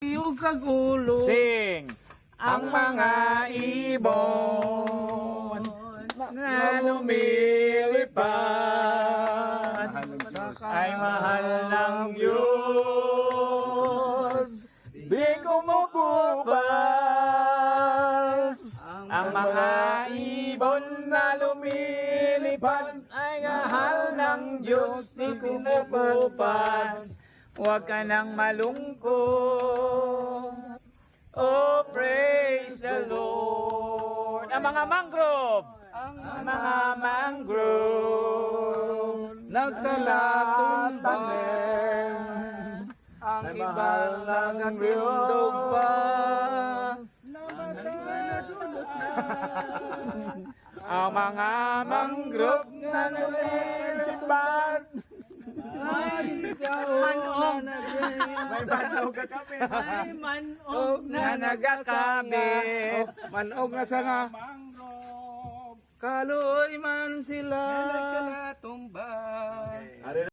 Iyong kagulo. Sing! Ang mga ibon na lumilipad ay mahal ng Diyos. Di kumukupas ang mga ibon na lumilipad ay mahal ng Diyos. Di kumukupas. Huwag ka nang malungkot. Oh, praise the Lord. Ang mga mangrove. Ang mga mangrove. Nagkalatumbanin. Ang iba nagtindog pa. Ang mga mangrove na nalilipad. May banog ka kami. Ay, manog Na nagkakabit. Manog na sa nga. Kaloy man sila